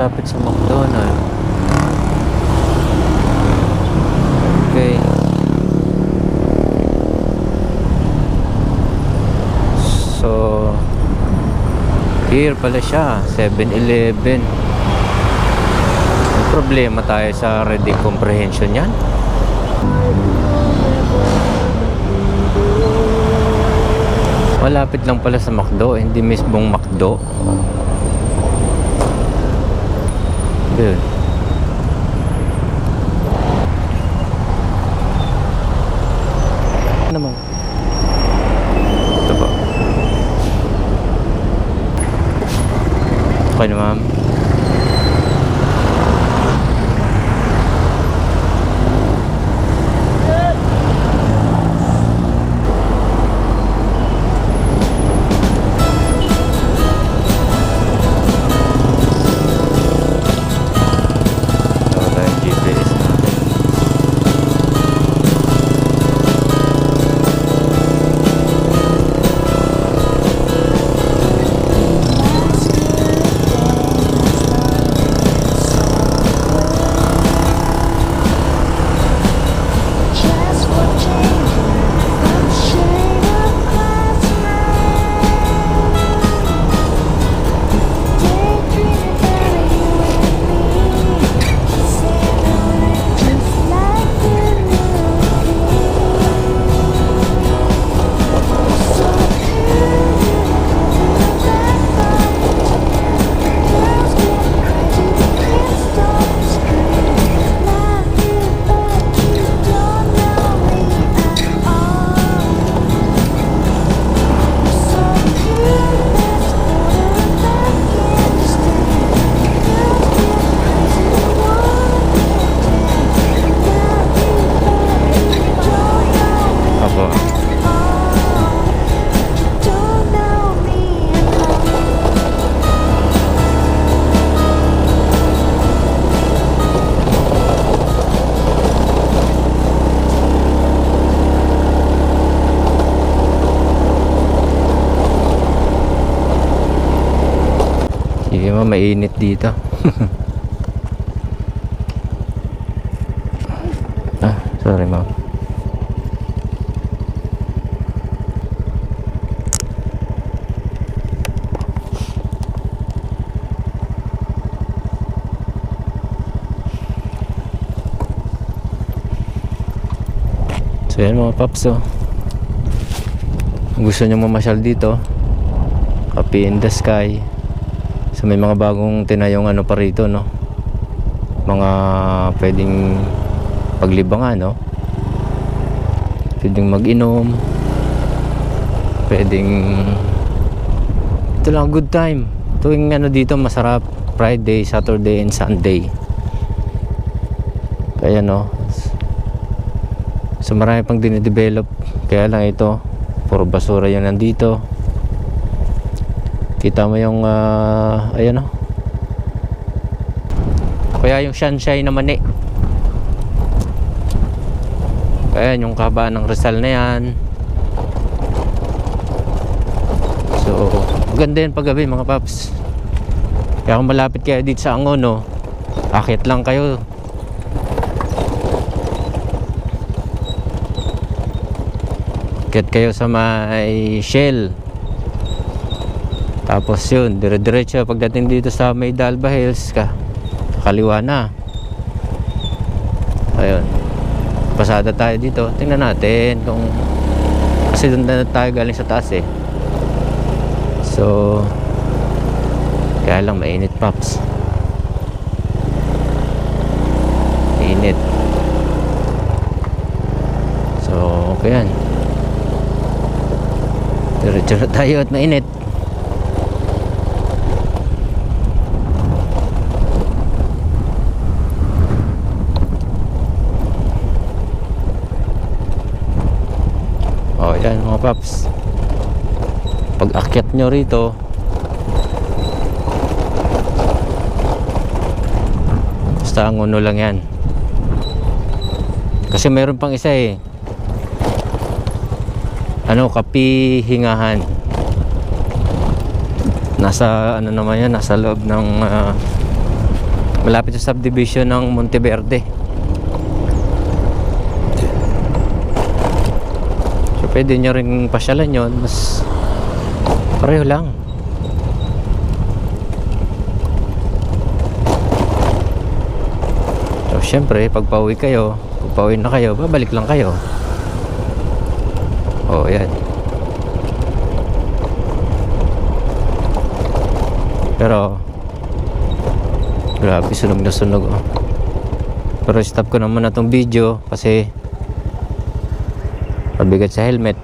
malapit sa McDonald. Okay. So, here pala siya, 7-Eleven. May problema tayo sa reading comprehension yan. Malapit lang pala sa McDo, hindi mismong McDo. Good. Sige ma'am, mainit dito. ah, sorry ma'am. So yan mga paps oh. Kung gusto nyo mamasyal dito, Kape in the Sky. So may mga bagong tinayong ano pa rito no. Mga pwedeng paglibangan no. Pwedeng mag-inom. Pwedeng ito lang good time. Tuwing ano dito masarap Friday, Saturday and Sunday. Kaya no. So marami pang dinidevelop. Kaya lang ito puro basura yung nandito. Kita mo yung ah, ayan o. Kaya yung sunshine naman eh. Kaya yung kabaan ng Rizal na yan. So, maganda yan paggabi mga paps. Kaya kung malapit kayo dito sa Angono, akit lang kayo. Akit kayo sa may Shell. Tapos yun, dire-diretso pagdating dito sa may Dalba Hills ka. Kaliwa na. Ayun. Pasada tayo dito. Tingnan natin kung kasi doon na tayo galing sa taas eh. So kaya lang mainit paps. Mainit. So okay yan. Diretso na tayo at mainit. Oh, yan mga paps. Pag akyat nyo rito, basta ang uno lang yan. Kasi meron pang isa eh. Ano, kapihingahan. Nasa ano naman yan, nasa loob ng ah, Malapit sa subdivision ng Monteverde. So pwede nyo rin pasyalan yon mas pareho lang. So syempre pag pauwi kayo, pag pauwi na kayo, babalik lang kayo. Oh, yan. Pero grabe sunog na sunog oh. Pero stop ko naman na tong video kasi mabigat sa helmet.